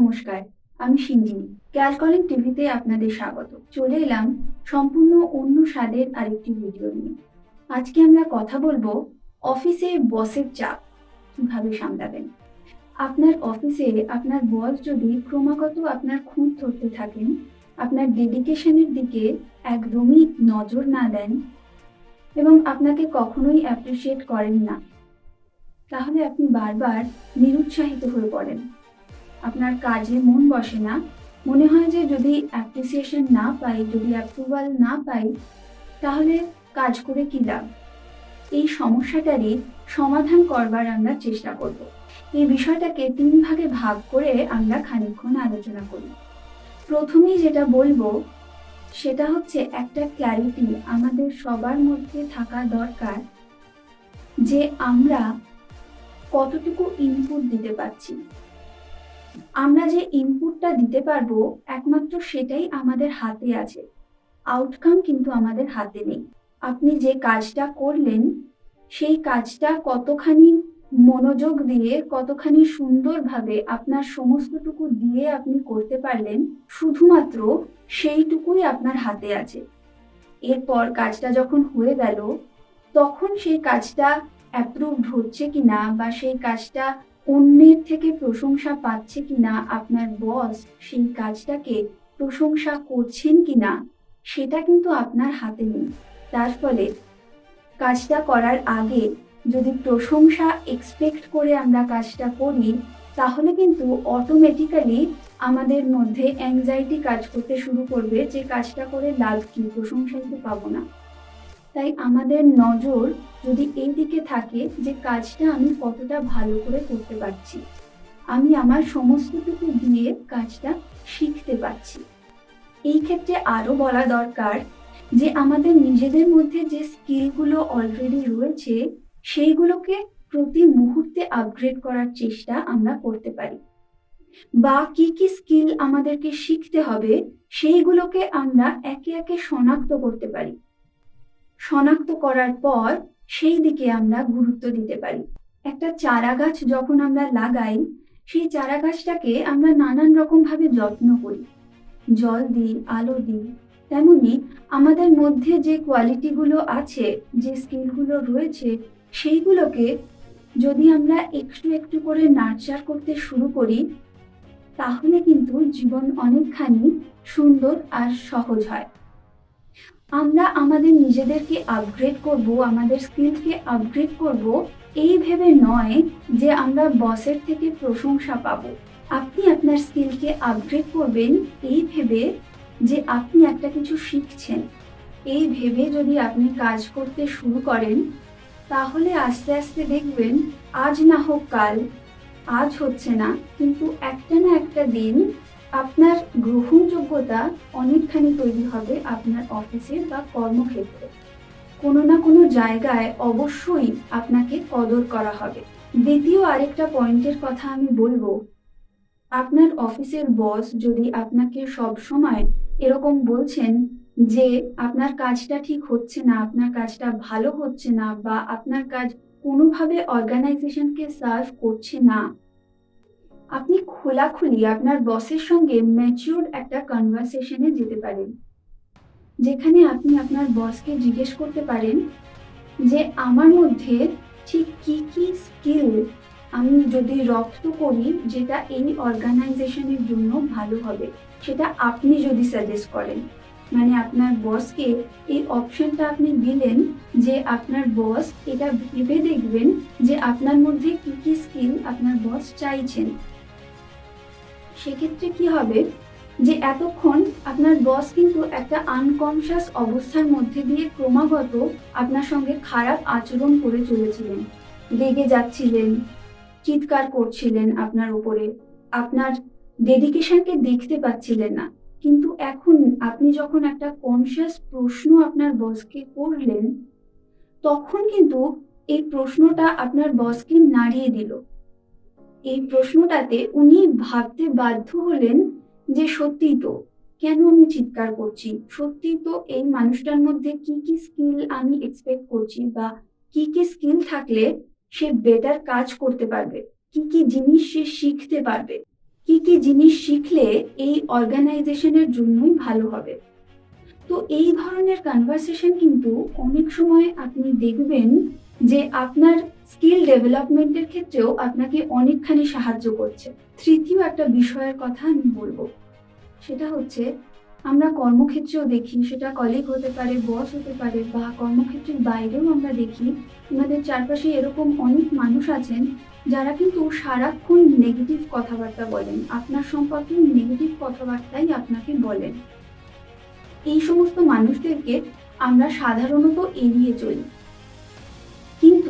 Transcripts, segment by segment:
নমস্কার, আমি সিঞ্জিনি ক্যালকলিং টিভিতে আপনাদের স্বাগত। চলে এলাম সম্পূর্ণ অন্য স্বাদের আরেকটি ভিডিও নিয়ে। আজকে আমরা কথা বলব অফিসে বসের চাপ কীভাবে সামলাবেন। আপনার অফিসে আপনার বস যদি ক্রমাগত আপনার খুঁত ধরতে থাকেন, আপনার ডেডিকেশনের দিকে একদমই নজর না দেন এবং আপনাকে কখনোই অ্যাপ্রিসিয়েট করেন না, তাহলে আপনি বারবার নিরুৎসাহিত হয়ে পড়েন। আপনার কাজে মন বসে না। মনে হয় যে যদি অ্যাপ্রিসিয়েশন না পাই, যদি অ্যাপ্রুভাল না পাই, তাহলে কাজ করে কি লাভ? এই সমস্যাটারই সমাধান করবার আমরা চেষ্টা করব। এই বিষয়টাকে তিন ভাগে ভাগ করে আমরা খানিকক্ষণ আলোচনা করি। প্রথমেই যেটা বলব, সেটা হচ্ছে একটা ক্ল্যারিটি আমাদের সবার মধ্যে থাকা দরকার যে আমরা কতটুকু ইনপুট দিতে পারছি। আমরা যে ইনপুটটা দিতে পারব, একমাত্র সেটাই আমাদের হাতে আছে। আউটকাম কিন্তু আমাদের হাতে নেই। আপনি যে কাজটা করলেন, সেই কাজটা কতখানি মনোযোগ দিয়ে, কতখানি সুন্দরভাবে আপনার সমস্তটুকু দিয়ে আপনি করতে পারলেন, শুধুমাত্র সেইটুকুই আপনার হাতে আছে। এরপর কাজটা যখন হয়ে গেল, তখন সেই কাজটা অ্যাপ্রুভড হচ্ছে কিনা বা সেই কাজটা অন্যের থেকে প্রশংসা পাচ্ছে কিনা আপনার বস সেই কাজটাকে প্রশংসা করছেন কিনা, সেটা কিন্তু আপনার হাতে নেই। তার ফলে কাজটা করার আগে যদি প্রশংসা এক্সপেক্ট করে আমরা কাজটা করি, তাহলে কিন্তু অটোমেটিক্যালি আমাদের মধ্যে অ্যাংজাইটি কাজ করতে শুরু করবে যে কাজটা করে লাভ কি প্রশংসাই তো পাবো না। তাই আমাদের নজর যদি এই দিকে থাকে যে কাজটা আমি কতটা ভালো করে করতে পারছি। আমি আমার সমস্তটুকু দিয়ে কাজটা শিখতে পারছি। এই ক্ষেত্রে আরও বলা দরকার যে আমাদের নিজেদের মধ্যে যে স্কিলগুলো অলরেডি রয়েছে, সেইগুলোকে প্রতি মুহূর্তে আপগ্রেড করার চেষ্টা আমরা করতে পারি। বা কি কি স্কিল আমাদেরকে শিখতে হবে, সেইগুলোকে আমরা একে একে শনাক্ত করতে পারি। শনাক্ত করার পর সেই দিকে আমরা গুরুত্ব দিতে পারি। একটা চারা গাছ যখন আমরা লাগাই, সেই চারা গাছটাকে আমরা নানান রকম ভাবে যত্ন করি। জল দিই, আলো দিই, তেমনি আমাদের মধ্যে যে কোয়ালিটিগুলো আছে, যে স্কিলগুলো রয়েছে, সেইগুলোকে যদি আমরা একটু একটু করে নার্চার করতে শুরু করি, তাহলে কিন্তু জীবন অনেকখানি সুন্দর আর সহজ হয়। আমরা আমাদের নিজেদেরকে আপগ্রেড করব, আমাদের স্কিলকে আপগ্রেড করব, এই ভেবে নয় যে আমরা বসের থেকে প্রশংসা পাব। আপনি আপনার স্কিলকে আপগ্রেড করবেন, এই ভেবে যে আপনি একটা কিছু শিখছেন। এই ভেবে যদি আপনি কাজ করতে শুরু করেন, তাহলে আস্তে আস্তে দেখবেন, আজ না হোক কাল, আজ হচ্ছে না, কিন্তু একটা না একটা দিন আপনার গ্রহণযোগ্যতা অনেকখানি তৈরি হবে আপনার অফিসে বা কর্মক্ষেত্রে। কোনো না কোনো জায়গায় অবশ্যই আপনাকে কদর করা হবে। দ্বিতীয় আরেকটা পয়েন্টের কথা আমি বলব, আপনার অফিসের বস যদি আপনাকে সব সময় এরকম বলছেন যে আপনার কাজটা ঠিক হচ্ছে না, আপনার কাজটা ভালো হচ্ছে না বা আপনার কাজ কোনোভাবে অর্গানাইজেশনকে সার্ভ করছে না আপনি খোলাখুলি আপনার বসের সঙ্গে ম্যাচিউর একটা কনভারসেশনে যেতে পারেন। যেখানে আপনি আপনার বসকে জিজ্ঞেস করতে পারেন যে, আমার মধ্যে ঠিক কি কি স্কিল আমি যদি রপ্ত করি যেটা এই অর্গানাইজেশনের জন্য ভালো হবে? সেটা আপনি যদি সাজেস্ট করেন। মানে আপনার বসকে এই অপশনটা আপনি দিলেন যে, আপনার বস এটা ভেবে দেখবেন যে, আপনার মধ্যে কি কি স্কিল আপনার বস চাইছেন। সেক্ষেত্রে কি হবে? যে এতক্ষণ আপনার বস কিন্তু একটা আনকনশাস অবস্থার মধ্যে দিয়ে ক্রমাগত আপনার সঙ্গে খারাপ আচরণ করে চলেছিলেন। রেগে যাচ্ছিলেন, চিৎকার করছিলেন আপনার উপরে। আপনার ডেডিকেশনকে দেখতে পাচ্ছিলেন না। কিন্তু এখন আপনি যখন একটা কনসিয়াস প্রশ্ন আপনার বসকে করলেন, তখন কিন্তু এই প্রশ্নটা আপনার বসকে নাড়িয়ে দিল। এই প্রশ্নটাতে উনি ভাবতে বাধ্য হলেন যে সত্যি তো, কেন আমি চিৎকার করছি? সত্যি তো এই মানুষটার মধ্যে কি কি স্কিল আমি এক্সপেক্ট করছি বা কি কি স্কিল থাকলে সে বেটার কাজ করতে পারবে? কি কি জিনিস সে শিখতে পারবে? কি কি জিনিস শিখলে এই অর্গানাইজেশনের জন্যই ভালো হবে? তো এই ধরনের কনভারসেশন কিন্তু অনেক সময় আপনি দেখবেন যে আপনার স্কিল ডেভেলপমেন্টের ক্ষেত্রেও আপনাকে অনেকখানি সাহায্য করছে। তৃতীয় একটা বিষয়ের কথা আমি বলব। সেটা হচ্ছে, আমরা কর্মক্ষেত্রেও দেখি, সেটা কলিগ হতে পারে বস হতে পারে, বা কর্মক্ষেত্রের বাইরেও আমরা দেখি, আমাদের চারপাশে এরকম অনেক মানুষ আছেন, যারা কিন্তু সারাক্ষণ নেগেটিভ কথাবার্তা বলেন। আপনার সম্পর্কে নেগেটিভ কথাবার্তাই আপনাকে বলেন। এই সমস্ত মানুষদেরকে আমরা সাধারণত এড়িয়ে চলি।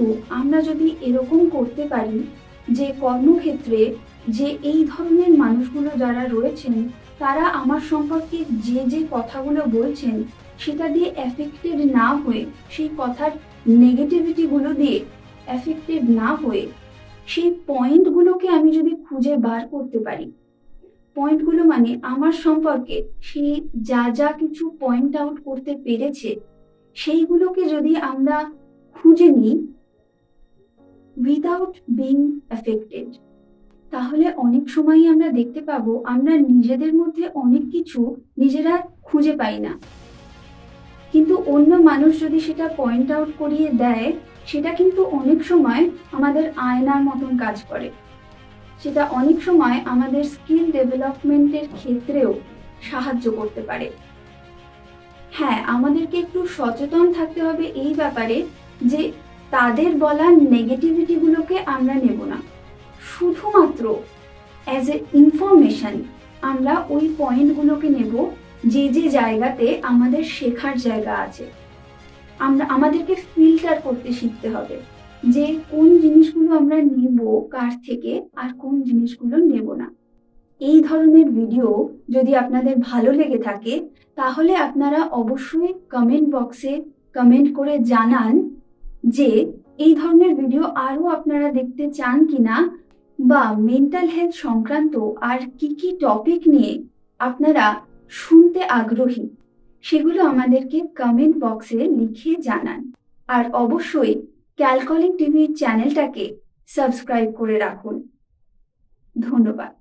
কিন্তু আমরা যদি এরকম করতে পারি যে কর্মক্ষেত্রে যে এই ধরনের মানুষগুলো যারা রয়েছেন, তারা আমার সম্পর্কে যে যে কথাগুলো বলছেন, সেটা দিয়ে এফেক্টেড না হয়ে, সেই কথার নেগেটিভিটিগুলো দিয়ে এফেক্টেড না হয়ে, সেই পয়েন্টগুলোকে আমি যদি খুঁজে বার করতে পারি। পয়েন্টগুলো মানে আমার সম্পর্কে সে যা যা কিছু পয়েন্ট আউট করতে পেরেছে, সেইগুলোকে যদি আমরা খুঁজে নিই উইদাউট বিং এফেক্টেড তাহলে অনেক সময়ই আমরা দেখতে পাবো আমরা নিজেদের মধ্যে অনেক কিছু নিজেরা খুঁজে পাই না। কিন্তু অন্য মানুষ যদি সেটা পয়েন্ট আউট করিয়ে দেয়, সেটা কিন্তু অনেক সময় আমাদের আয়নার মতন কাজ করে। সেটা অনেক সময় আমাদের স্কিল ডেভেলপমেন্টের ক্ষেত্রেও সাহায্য করতে পারে। হ্যাঁ আমাদেরকে একটু সচেতন থাকতে হবে এই ব্যাপারে যে তাদের বলা নেগেটিভিটিগুলোকে আমরা নেব না। শুধুমাত্র অ্যাজ এ ইনফরমেশন আমরা ওই পয়েন্টগুলোকে নেব যে যে জায়গাতে আমাদের শেখার জায়গা আছে। আমরা, আমাদেরকে ফিল্টার করতে শিখতে হবে যে কোন জিনিসগুলো আমরা নেব কার থেকে আর কোন জিনিসগুলো নেব না। এই ধরনের ভিডিও যদি আপনাদের ভালো লেগে থাকে, তাহলে আপনারা অবশ্যই কমেন্ট বক্সে কমেন্ট করে জানান যে এই ধরনের ভিডিও আরও আপনারা দেখতে চান কিনা বা মেন্টাল হেলথ সংক্রান্ত আর কি কি টপিক নিয়ে আপনারা শুনতে আগ্রহী, সেগুলো আমাদেরকে কমেন্ট বক্সে লিখে জানান। আর অবশ্যই ক্যালকলিং টিভির চ্যানেলটাকে সাবস্ক্রাইব করে রাখুন। ধন্যবাদ।